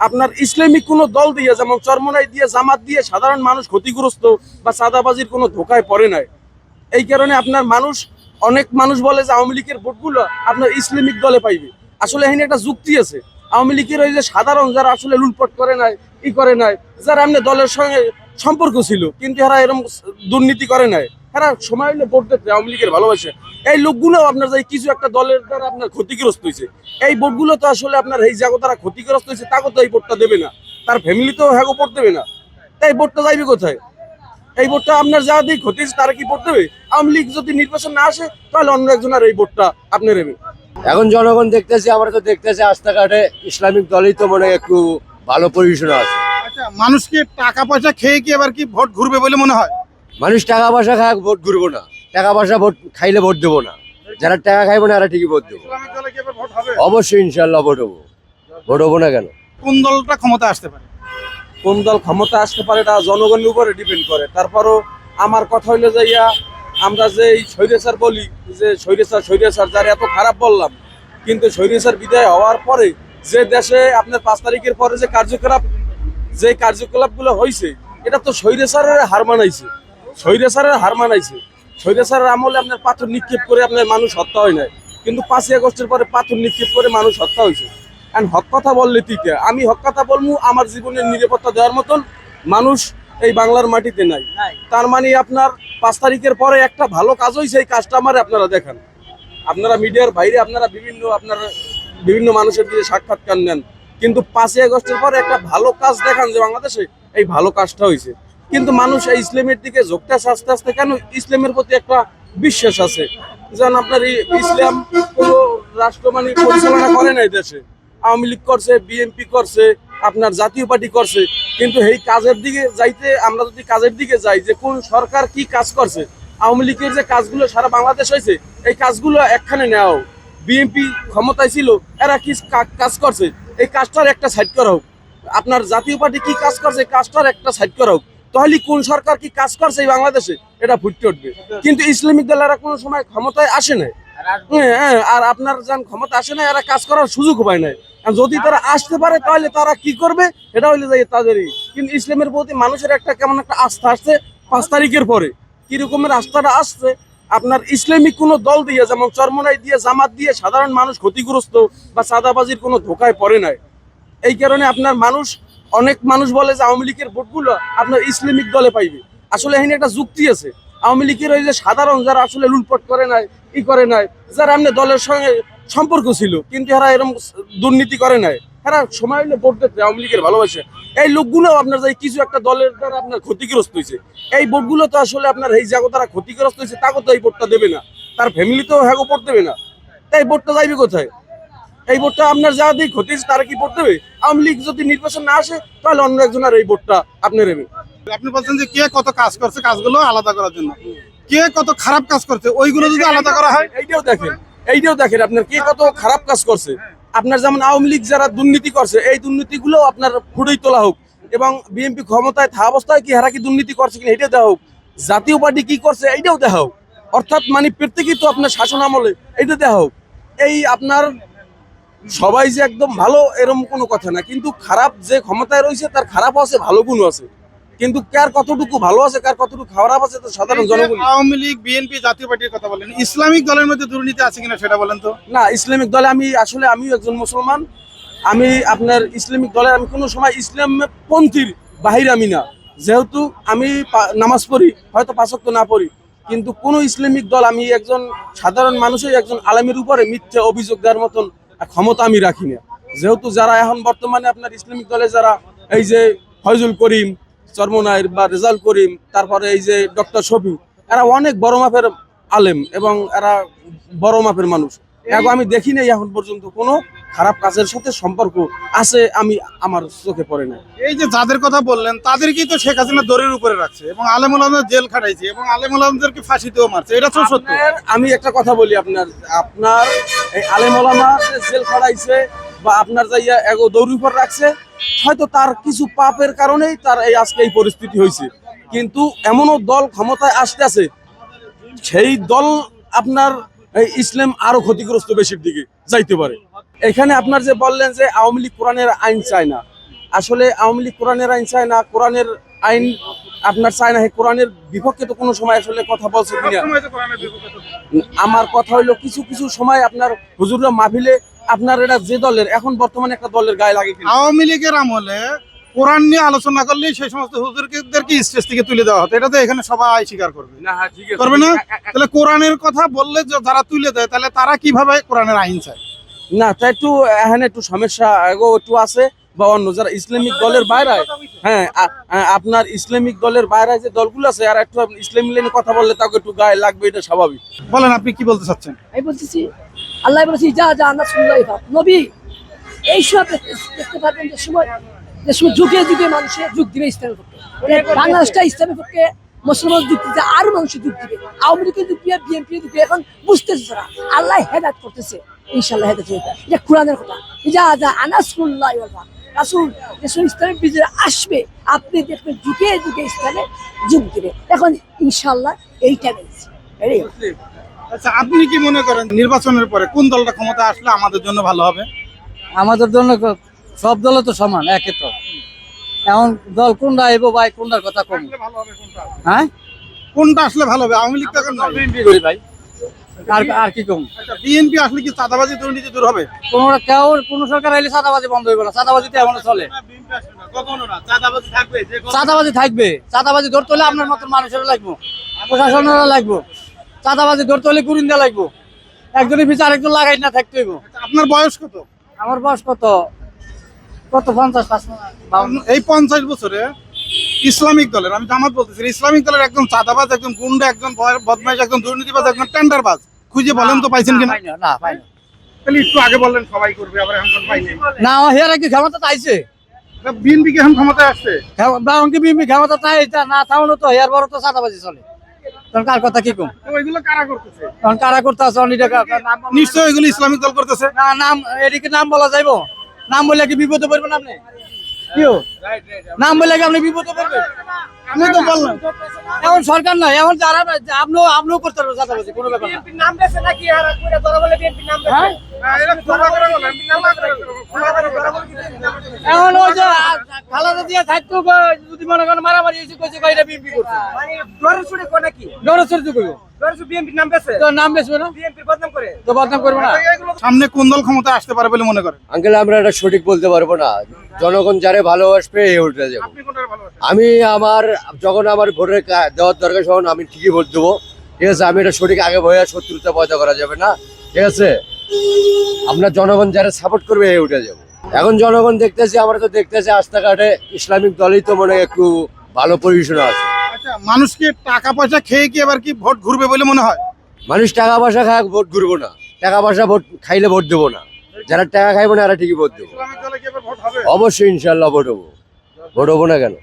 আপনার ইসলামিক কোনো দল দিয়ে, যেমন চরমনাই দিয়ে, জামাত দিয়ে সাধারণ মানুষ ক্ষতিগ্রস্ত বা চাঁদাবাজির কোনো ধোকায় পড়ে নাই। এই কারণে আপনার মানুষ, অনেক মানুষ বলে যে আওয়ামী লীগের ভোটগুলো আপনার ইসলামিক দলে পাইবে। আসলে এখানে একটা যুক্তি আছে। আওয়ামী লীগের ওই যে সাধারণ যারা আসলে লুটপট করে নাই, ই করে নাই, যারা এমনি দলের সঙ্গে সম্পর্ক ছিল, কিন্তু এরা এরকম দুর্নীতি করে নাই। এরা সময় হলে ভোট দিতে আওয়ামী লীগের ভালোবাসে। এই লোকগুলো আপনার যে কিছু একটা দলের দ্বারা আপনার ক্ষতিগ্রস্ত হয়েছে। এই ভোটগুলো তো আসলে আপনার এই জায়গা তারা ক্ষতিগ্রস্ত হয়েছে তাকে তো এই ভোটটা দেবে না। তার ফ্যামিলি তো হ্যাঁ ভোট দেবে না। তাই ভোটটা যাইবে কোথায়? এই ভোটটা আপনার যা দিক ক্ষতি হয়েছে তারা কি ভোট দেবে? আওয়ামী লীগ যদি নির্বাচন না আসে তাহলে অন্য একজন আর এই ভোটটা আপনি নেবে এখন জনগণ দেখতেছে আমরা তো দেখতেছি রাস্তাঘাটে ইসলামিক দলই তো মনে একটু ভালো পজিশনে আছে। আচ্ছা মানুষ কি টাকা পয়সা খেয়ে কি এবার কি ভোট ঘুরবে বলে মনে হয়? মানুষ টাকা পয়সা খায় ভোট ঘুরবো না। টাকা পয়সা ভোট খাইলে ভোট দেবো না। যারা টাকা খাইবো না এরা ঠিকই ভোট দেবো। ইসলামিক দলে কি এবার ভোট হবে অবশ্যই ইনশাল্লাহ ভোট হব। ভোট হব না কেন? কোন দলটা ক্ষমতা আসতে পারে? কোন দল ক্ষমতা আসতে পারে এটা জনগণের উপরে ডিপেন্ড করে। তারপরও আমার কথা হইল যাইয়া আমরা যে এই স্বৈরাচার বলি যে স্বৈরাচার স্বৈরাচার যার এত খারাপ বললাম কিন্তু স্বৈরাচার বিদায় হওয়ার পরে যে দেশে আপনার পাঁচ তারিখের পরে যে কার্যকলাপ যে কার্যকলাপগুলো হয়েছে এটা তো স্বৈরাচারের হার মানাইছে। স্বৈরাচারের হার মানাইছে। স্বৈরাচারের আমলে আপনার পাথর নিক্ষেপ করে আপনার মানুষ হত্যা হয় নাই। কিন্তু পাঁচই আগস্টের পরে পাথর নিক্ষেপ করে মানুষ হত্যা হয়েছে। কারণ হক কথা বললে তিতে আমি হক কথা বলব আমার জীবনের নিরাপত্তা দেওয়ার মতন মানুষ এই বাংলার মাটিতে নাই। তার মানে আপনার পাঁচ তারিখের পরে একটা ভালো কাজ হয়েছে এই কাজটা আমার আপনারা দেখান। আপনারা মিডিয়ার বাইরে আপনারা বিভিন্ন আপনারা বিভিন্ন মানুষের দিকে সাক্ষাৎকার নেন। কিন্তু পাঁচই আগস্টের পরে একটা ভালো কাজ দেখান যে বাংলাদেশে এই ভালো কাজটা হয়েছে কিন্তু মানুষ এই ইসলামের দিকে ঝুঁকতেছে আস্তে আস্তে কেন ইসলামের প্রতি একটা বিশ্বাস আছে? যেন আপনার ইসলাম কোনো রাষ্ট্র মানে পরিচালনা করে নাই দেশে। আওয়ামী লীগ করছে, বিএনপি করছে, আপনার জাতীয় পার্টি করছে। কিন্তু এই কাজের দিকে যাইতে, আমরা যদি কাজের দিকে যাই, যে কোন সরকার কি কাজ করছে, আওয়ামী লীগের যে কাজগুলো সারা বাংলাদেশ হয়েছে, এই কাজগুলো একখানে নেওয়া হোক। বিএনপি ক্ষমতায় ছিল, এরা কি কাজ করছে? এই কাজটার একটা সাইড করা হোক। আপনার জাতীয় পার্টি কি কাজ করছে কাজটার একটা সাইড করা হোক। তাহলে কোন সরকার কি কাজ করছে এই বাংলাদেশে? এটা ফুটতে উঠবে। কিন্তু ইসলামিক দলেরা কোনো সময় ক্ষমতায় আসে নাই। হ্যাঁ, হ্যাঁ, আর আপনার যান ক্ষমতা আসে না এরা কাজ করার সুযোগ পায় না আর যদি তারা আসতে পারে তাহলে তারা কি করবে? এটা হইলে যাই তাদেরই। কিন্তু ইসলামের প্রতি মানুষের একটা কেমন একটা আস্থা আসছে পাঁচ তারিখের পরে। কি রকমের আস্থাটা আসছে? আপনার ইসলামিক কোনো দল দিয়ে যেমন চরমনাই দিয়ে জামাত দিয়ে সাধারণ মানুষ ক্ষতিগ্রস্ত বা চাঁদাবাজির কোনো ধোকায় পড়ে নাই। এই কারণে আপনার মানুষ অনেক মানুষ বলে যে আওয়ামী লীগের ভোটগুলো আপনার ইসলামিক দলে পাইবে। আসলে এখানে একটা যুক্তি আছে। আওয়ামী লীগের ওই যে সাধারণ যারা আসলে লুটপাট করে নাই, ই করে নাই, যারা এমনি দলের সঙ্গে সম্পর্ক ছিল, কিন্তু এরা এরকম দুর্নীতি করে নাই। এরা সময় হলে ভোট দিতে, আওয়ামী লীগের ভালোবাসে। এই লোকগুলো আপনার যে কিছু একটা দলের দ্বারা আপনার ক্ষতিগ্রস্ত হয়েছে এই ভোটগুলো তো আসলে আপনার এই জায়গা তারা ক্ষতিগ্রস্ত হয়েছে তাকে তো এই ভোটটা দেবে না। তার ফ্যামিলি তো হ্যাঁ ভোট দেবে না। তাই ভোটটা যাইবে কোথায়? এই ভোটটা আপনার যা দিক হয়েছে তারা কি ভোট হবে আওয়ামী লীগ যদি নির্বাচন না আসে তাহলে অন্য একজন আর এই ভোটটা আপনি নেবে আপনি বলছেন যে কে কত কাজ করছে কাজগুলো আলাদা করার জন্য। কে কত খারাপ কাজ করছে ওইগুলো যদি আলাদা করা হয়? এইটাও দেখেন এইটাও দেখেন আপনার কে কত খারাপ কাজ করছে। আপনার যেমন আওয়ামী লীগ যারা দুর্নীতি করছে এই দুর্নীতিগুলো আপনার ফুটেই তোলা হোক। এবং বিএনপি ক্ষমতায় থাকা অবস্থায় কি হারা কি দুর্নীতি করছে কিনা এটা দেওয়া হোক। জাতীয় পার্টি কি করছে এইটাও দেখা হোক। অর্থাৎ মানে প্রত্যেকেই তো আপনার শাসন আমলে এইটা দেখা হোক। এই আপনার সবাই যে একদম ভালো এরকম কোনো কথা না। কিন্তু খারাপ যে ক্ষমতায় রয়েছে তার খারাপ আছে ভালো গুণ আছে। কিন্তু কার কতটুকু ভালো আছে কার কতটুকু খারাপ আছে তো সাধারণ জনগণ আওয়ামী লীগ বিএনপি জাতীয় পার্টির কথা বলেন ইসলামিক দলের মধ্যে দুর্নীতি আছে কিনা সেটা বলেন তো? না ইসলামিক দলে আমি আসলে আমিও একজন মুসলমান। আমি আপনার ইসলামিক দলে আমি কোনো সময় ইসলাম পন্থীর বাহির আমি না। যেহেতু আমি নামাজ পড়ি হয়তো পাঁচক্ত না পড়ি। কিন্তু কোনো ইসলামিক দল আমি একজন সাধারণ মানুষই একজন আলামের উপরে মিথ্যে অভিযোগ দেওয়ার মতন ক্ষমতা আমি রাখি না। যেহেতু যারা এখন বর্তমানে আপনার ইসলামিক দলে যারা এই যে ফয়জুল করিম চর্মনায়ের বা রেজাল করিম তারপরে এই যে ডক্টর শফি এরা অনেক বড় মাপের আলেম এবং এরা বড় মাপের মানুষ। এখন আমি দেখি নাই এখন পর্যন্ত কোনো খারাপ কাজের সাথে সম্পর্ক আছে আমি আমার চোখে পড়ে না এই যে যাদের কথা বললেন তাদেরকেই তো শেখ হাসিনা দরের উপরে রাখছে এবং আলেমুল জেল খাটাইছে এবং আলেম আলমদেরকে ফাঁসিতেও মারছে এটা তো সত্য। আমি একটা কথা বলি আপনার আপনার এই আলেম ওলামা জেল খাড়াইছে বা আপনার যাইয়া এগো দৌড়ি উপর রাখছে, হয়তো তার কিছু পাপের কারণেই তার এই আজকে এই পরিস্থিতি হয়েছে। কিন্তু এমনও দল ক্ষমতায় আসতে আছে, সেই দল আপনার এই ইসলাম আরও ক্ষতিগ্রস্ত বেশির দিকে যাইতে পারে। এখানে আপনার যে বললেন যে আওয়ামী লীগ কোরআনের আইন চায় না, আসলে আওয়ামী লীগ কোরআনের আইন চায় না, কোরআনের আইন আপনার চায় না কোরআনের বিপক্ষে তো কোনো সময় আসলে কথা বলছে কিনা। আমার কথা হইল কিছু কিছু সময় আপনার হুজুররা মাহফিলে আপনার এটা যে দলের এখন বর্তমানে একটা দলের গায়ে লাগে আওয়ামী লীগের আমলে কোরআন নিয়ে আলোচনা করলেই সেই সমস্ত হুজুরদেরকে স্টেজ থেকে তুলে দেওয়া হতো। এটা তো এখানে সবাই স্বীকার করবে। না হ্যাঁ করবে না? তাহলে কোরআনের কথা বললে যে যারা তুলে দেয় তাহলে তারা কীভাবে কোরআনের আইন চায়? না তাই একটু এখানে একটু সমস্যা একটু আছে। বা অন্য যারা ইসলামিক দলের বাইরে হ্যাঁ আপনার ইসলামিক দলের বাইরে যে দলগুলো আছে আর একটু আপনি ইসলামিক লাইনে কথা বললে তাকে একটু গায়ে লাগবে এটা স্বাভাবিক। বলেন আপনি কি বলতে চাচ্ছেন? আমি বলতেছি আল্লাহ বলেছি যা যা ভাব নবী এইসব দেখতে পারবেন যে সময় যে সময় যুগে যুগে মানুষের যুগ দিবে ইসলামের পক্ষে। বাংলাদেশটা ইসলামের পক্ষে মুসলমান যুগ দিতে আরও মানুষের যুগ দিবে। আওয়ামী লীগের যুগ দিবে বিএনপি যুগ দিবে এখন বুঝতেছে তারা আল্লাহ হেদাত করতেছে ইনশাল্লাহ হেদাত এটা এটা কোরআনের কথা। যা যা আনাসুল্লাহ রাসুল দেশের ইসলামের বিজয় আসবে আপনি দেখবেন যুগে যুগে ইসলামে যুগ দিবে। এখন ইনশাল্লাহ এইটা রয়েছে। আচ্ছা আপনি কি মনে করেন নির্বাচনের পরে কোন দলটা ক্ষমতা আসলে আমাদের জন্য ভালো হবে? আমাদের জন্য সব দল তো সমান একে তো। এখন দল কোনটা আইব ভাই কোনটার কথা কম। হ্যাঁ? কোনটা আসলে ভালো হবে? আওয়ামী লীগ তো ভাই। আর আর কি কম? বিএনপি আসলে কি চাঁদাবাজি দুর্নীতি দূর হবে? কোন কেউ কোন সরকার আইলে চাঁদাবাজি বন্ধ হইব না। চাঁদাবাজি তো এমন চলে। চাঁদাবাজি থাকবে চাঁদাবাজি ধরতে হলে আপনার মতন মানুষের লাগবো। প্রশাসনেরও লাগবো। চাঁদাবাজি ধরতে হলে দেওয়া লাগবো। একজনের পিছনে আরেকজন লাগাই না থাকতে হইব। আপনার বয়স কত? আমার বয়স কত? কত পঞ্চাশ এই পঞ্চাশ বছরে ইসলামিক দলের আমি জামাত বলতেছি ইসলামিক দলের একজন চাঁদাবাজ একজন গুন্ডা একজন বদমাইশ একজন দুর্নীতিবাজ একজন টেন্ডারবাজ খুঁজে বলেন তো পাইছেন কিনা? না, পাইনি, তাহলে একটু আগে বললেন সবাই করবে আবার এখন পাইনি। না আমার হেয়ার কি ক্ষমতা চাইছে বিএনপি কি এখন ক্ষমতায় আসছে? বাউনকে বিমি ক্ষমতা চাই না তাহলে তো হেয়ার বড় তো সাদাবাজি চলে। কার কথা কি কম? তো ওইগুলো কারা করতেছে? তখন কারা করতে অনেক নাম নিশ্চয়ই এগুলো ইসলামিক দল করতেছে। না নাম এদিকে নাম বলা যাইব? নাম বললে কি বিপদে পড়বেন আপনি? নাম বললে কি আপনি বিপদে পড়বেন? আমি তো বললাম। এখন সরকার না এখন যারা আপনিও আপনিও করতে পারবেন কোনো ব্যাপার না। এখন ওই যে খালাদা দিয়ে থাকতো যদি মনে করেন মারামারি হয়েছে কইছে কইরা বিএমপি করছে? ডরে চড়ে তো কইব। তো নাম বেসবে না তো বদনাম করব না? সামনে কোন দল ক্ষমতায় আসতে পারে বলে মনে করেন? আঙ্কেল আমরা এটা সঠিক বলতে পারব না। জনগণ যারে ভালোবাসবে এ উঠে যাব। আপনি আমি আমার যখন আমার ভোটের দেওয়ার দরকার তখন আমি ঠিকই ভোট দেবো। ঠিক আছে আমি এটা সঠিক আগে ভয়ে শত্রুতা পয়দা করা যাবে না। ঠিক আছে? আপনার জনগণ যারা সাপোর্ট করবে উঠে যাব। এখন জনগণ দেখতেছে আমরা তো দেখতেছি রাস্তাঘাটে ইসলামিক দলই তো মনে একটু ভালো পজিশনে আছে। আচ্ছা মানুষকে টাকা পয়সা খেয়ে কি এবার কি ভোট ঘুরবে বলে মনে হয়? মানুষ টাকা পয়সা খায় ভোট ঘুরবো না। টাকা পয়সা ভোট খাইলে ভোট দেবো না। যারা টাকা খাইবো না এরা ঠিকই ভোট দেবো। অবশ্যই ইনশাল্লাহ ভোট হব। ভোট হব না কেন?